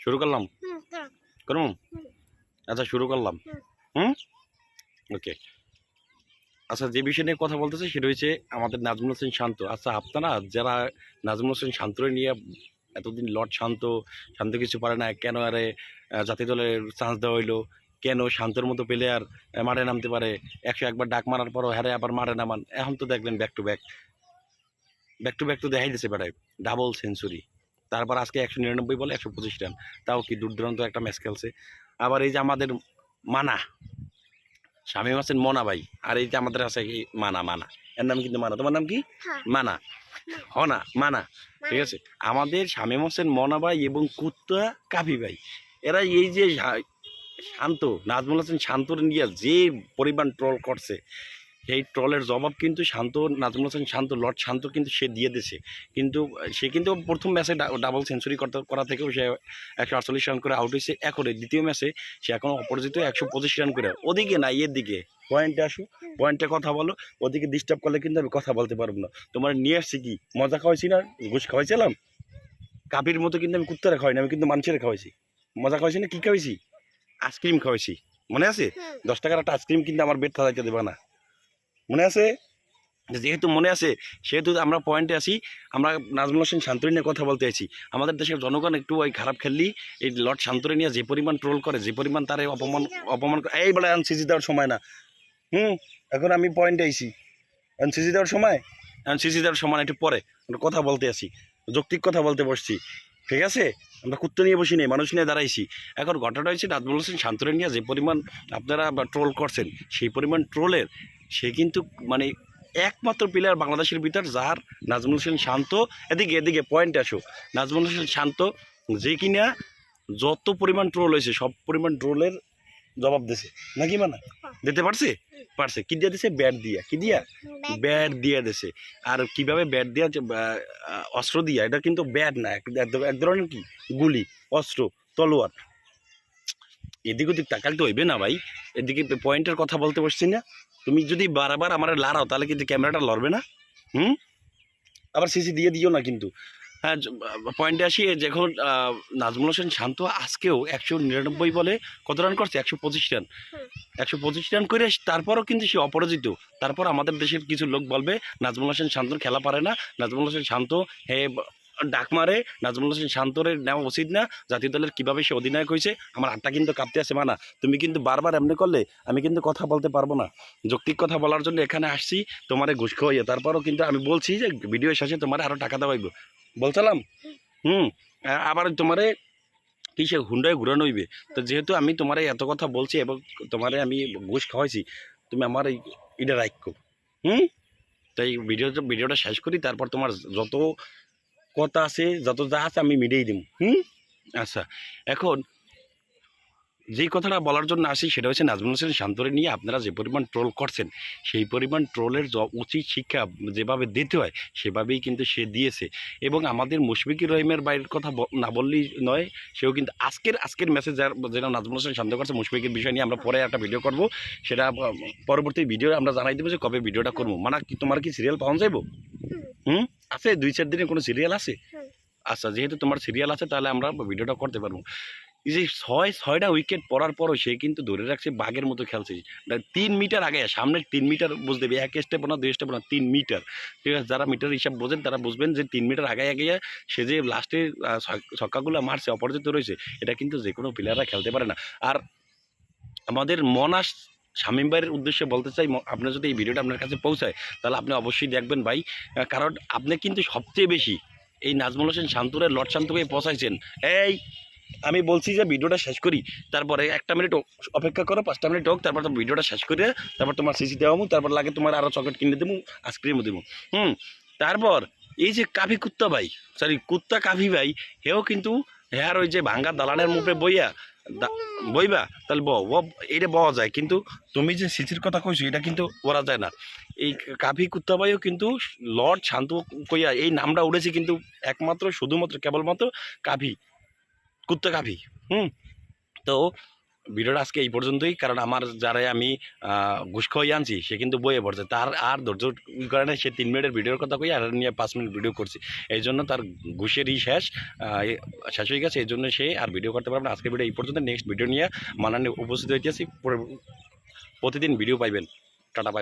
শুরু করলাম? করুন আচ্ছা শুরু করলাম। হুম। ওকে আচ্ছা যে বিষয় নিয়ে কথা বলতেছে সেটা হচ্ছে আমাদের নাজমুল হোসেন শান্ত। আচ্ছা আপনারা যারা নাজমুল হোসেন শান্তরে নিয়ে এতদিন লর্ড শান্ত শান্ত কিছু পারে না কেন আরে জাতীয় দলের চান্স দেওয়া হইল? কেন শান্তর মতো প্লেয়ার মাঠে নামতে পারে? একশো একবার ডাক মারার পরও হ্যারে আবার মাঠে নামান? এখন তো দেখলেন back to back back to back তো দেখাই দিচ্ছে বেড়ায় ডাবল সেঞ্চুরি তারপর আজকে একশো নিরানব্বই বলে একশো পঁচিশ রান। তাও কি দুর্দান্ত একটা ম্যাচ খেলছে। আবার এই যে আমাদের মানা স্বামী আছেন মনা ভাই আর এই যে আমাদের আছে কি মানা মানা। এর নাম কিন্তু মানা। তোমার নাম কি? মানা। হনা মানা। ঠিক আছে? আমাদের শামীম হোসেন মনা ভাই এবং কুত্তা কাফি ভাই এরা এই যে শান্ত নাজমুল হোসেন শান্তর নিয়ে যে পরিমাণ ট্রল করছে সেই ট্রলের জবাব কিন্তু শান্ত নাজমুল হোসেন শান্ত লর্ড শান্ত কিন্তু সে দিয়ে দিছে কিন্তু সে কিন্তু প্রথম ম্যাচে ডাবল সেঞ্চুরি করা থেকেও সে একশো আটচল্লিশ রান করে আউট হয়েছে। এখন দ্বিতীয় ম্যাচে সে এখন অপরাজিত একশো পঁচিশ রান করে। ওদিকে না এর দিকে পয়েন্টে আসো। পয়েন্টে কথা বলো। ওদিকে ডিস্টার্ব করলে কিন্তু আমি কথা বলতে পারব না। তোমার নিয়ে আসছি কি? মজা খাওয়াইছি না? ঘুষ খাওয়াইছিলাম? কাপির মতো কিন্তু আমি কুত্তারে খাওয়াই না আমি কিন্তু মানুষের খাওয়াইছি। মজা খাওয়াইছি না? কি খাওয়াইছি? আইসক্রিম খাওয়াইছি। মনে আছে? দশ টাকার একটা আইসক্রিম কিন্তু আমার বেড থাকাইতে দেবে না। মনে আছে? যেহেতু মনে আছে সেহেতু আমরা পয়েন্টে আছি আমরা নাজমুল হোসেন শান্তরি নিয়ে কথা বলতে আছি। আমাদের দেশের জনগণ একটু ওই খারাপ খেললি এই লর্ড শান্তরি নিয়ে যে পরিমাণ ট্রোল করে যে পরিমাণ তারে অপমান অপমান করে এই বেলা এখন সিজি দেওয়ার সময় না। হুম এখন আমি পয়েন্টে আইছি। এখন সিজি দেওয়ার সময়? এখন সিজি দেওয়ার সময় একটু পরে। আমরা কথা বলতে আসি যৌক্তিক কথা বলতে বসছি। ঠিক আছে? আমরা কুত্তো নিয়ে বসি নেই মানুষ নিয়ে দাঁড়াইছি। এখন ঘটনাটা হয়েছে নাজমুল হোসেন শান্তরে নিয়ে যে পরিমাণ আপনারা ট্রোল করছেন সেই পরিমাণ ট্রোলের সে কিন্তু মানে একমাত্র প্লেয়ার বাংলাদেশের ভিতর যার নাজমুল হোসেন শান্ত। এদিকে এদিকে পয়েন্ট আসো। নাজমুল হোসেন শান্ত যে কিনা যত পরিমাণ ট্রোল হয়েছে সব পরিমাণ ট্রোলের জবাব দিছে। নাকি মানে? দিতে পারছে? পারছে। কি দিয়ে দিছে? ব্যাট দিয়া। কি দিয়া? ব্যাট দিয়ে। দিছে। আর কীভাবে ব্যাট দিয়া অস্ত্র দিয়া? এটা কিন্তু ব্যাট না। এক ধরনের কি? গুলি অস্ত্র তলোয়ার। এদিক ওদিক তাকালে তো হইবে না ভাই। এদিকে পয়েন্টের কথা বলতে পারছি না। তুমি যদি বারবার আমার লাড়াও তাহলে কিন্তু ক্যামেরাটা লড়বে না? হুম? আবার সিসি দিয়ে দিও না কিন্তু। হ্যাঁ পয়েন্টে আসি যখন নাজমুল হোসেন শান্ত আজকেও একশো নিরানব্বই বলে কত রান করছে? একশো পঁচিশ রান একশো পঁচিশ রান করে তারপরও কিন্তু সে অপরাজিত। তারপর আমাদের দেশের কিছু লোক বলবে নাজমুল হোসেন শান্ত খেলা পারে না। নাজমুল হোসেন শান্ত হে ডাক মারে, নাজমুল হোসেন শান্তরের নেওয়া উচিত না, জাতীয় দলের কীভাবে সে অধিনায়ক হয়েছে, আমার হাতটা কিন্তু কাঁপতে আছে মানা। তুমি কিন্তু বারবার এমনি করলে, আমি কিন্তু কথা বলতে পারব না। যৌক্তিক কথা বলার জন্য এখানে আসছি, তোমারে ঘুষ খাওয়াইয়া। তারপরও কিন্তু আমি বলছি যে ভিডিও শেষে তোমার আরও টাকা দেওয়াইব। বলছিলাম? হুম আবার তোমারে কিসে হুন্ডায় ঘুরানো হইবে? তো যেহেতু আমি তোমারে এত কথা বলছি এবং তোমারে আমি ঘুষ খাওয়াইছি, তুমি আমার এই এটা রাখো হুম? তাই ভিডিওটা ভিডিওটা শেষ করি, তারপর তোমার যত কথা আছে যত যা আছে আমি মিডিয়েই দিব হুম? আচ্ছা এখন যেই কথাটা বলার জন্য আসি সেটা হচ্ছে নাজমুল হোসেন শান্তরে নিয়ে আপনারা যে পরিমাণ ট্রোল করছেন সেই পরিমাণ ট্রোলের য- উচিত শিক্ষা যেভাবে দিতে হয় সেভাবেই কিন্তু সে দিয়েছে। এবং আমাদের মুশফিকুর রহিমের বাইরের কথা না বললেই নয় সেও কিন্তু আজকের আজকের মেসেজ যার যেটা নাজমুল হোসেন শান্ত করছে মুশফিকের বিষয় নিয়ে আমরা পরে একটা ভিডিও করব। সেটা পরবর্তী ভিডিও আমরা জানাই দেবো যে কবে ভিডিওটা করব। মানে কি তোমার কি সিরিয়াল পাওয়া যাইবো? হুম? আছে দুই চার দিনে কোনো সিরিয়াল আছে? আচ্ছা যেহেতু তোমার সিরিয়াল আছে তাহলে আমরা ভিডিওটা করতে পারব। যে ছয়, ছয়টা উইকেট পড়ার পরও সে কিন্তু ধরে রাখছে বাঘের মতো খেলছে। তিন মিটার আগে সামনে তিন মিটার বুঝতে হবে, এক স্টেপ না, দুই স্টেপ না, তিন মিটার ঠিক আছে, যারা মিটার হিসাব বোঝেন, তারা বুঝবেন যে তিন মিটার আগে আগে সে যে লাস্টে ছক্কাগুলো মারছে, অপরাজিত রয়েছে, এটা কিন্তু যে কোনো প্লেয়াররা খেলতে পারে না। আর আমাদের মনাস শামীম ভাইয়ের উদ্দেশ্যে বলতে চাই আপনার যদি এই ভিডিওটা আপনার কাছে পৌঁছায়, তাহলে আপনি অবশ্যই দেখবেন ভাই কারণ আপনি কিন্তু সবচেয়ে বেশি এই নাজমুল হোসেন শান্তরের লট শান্তকে পৌঁছাইছেন। এই আমি বলছি যে ভিডিওটা শেষ করি, তারপরে একটা মিনিট অপেক্ষা করো, পাঁচটা মিনিট হোক, তারপর ভিডিওটা শেষ করে তারপর তোমার সিসি দেওয়া তারপর লাগে তোমার আরও চকলেট কিনে দেবো আইসক্রিমও দেবো। হুম, তারপর এই যে কাফি কুত্তা ভাই সরি কুত্তা কাফি ভাই, হেও কিন্তু হ্যার ওই যে ভাঙ্গা দালানের মুখে বইয়া বইবা? তাহলে ব এটা বওয়া যায়, কিন্তু তুমি যে সিসির কথা কইছো, এটা কিন্তু ওরা যায় না। এই কাফি কুত্তা কুত্তাবাইও কিন্তু লর্ড শান্ত কইয়া এই নামটা উঠেছে কিন্তু একমাত্র, শুধুমাত্র, কেবলমাত্র কাফি। কুত্তা কাফি হুম। তো ভিডিওটা আজকে এই পর্যন্তই কারণ আমার যারা আমি আহ, ঘুষ খাওয়াই আনছি সে কিন্তু বইয়ে পড়ছে। তার আর ধৈর্য করে না সে তিন মিনিটের ভিডিওর কথা কই আর নিয়ে পাঁচ মিনিট ভিডিও করছি। এই জন্য তার ঘুষেরই শেষ শেষ হয়ে গেছে। এই জন্য সে আর ভিডিও করতে পারবে না। আজকে ভিডিও এই পর্যন্ত। নেক্সট ভিডিও নিয়ে মানানি উপস্থিত হইতেছি। পরে- প্রতিদিন ভিডিও পাইবেন। টাটা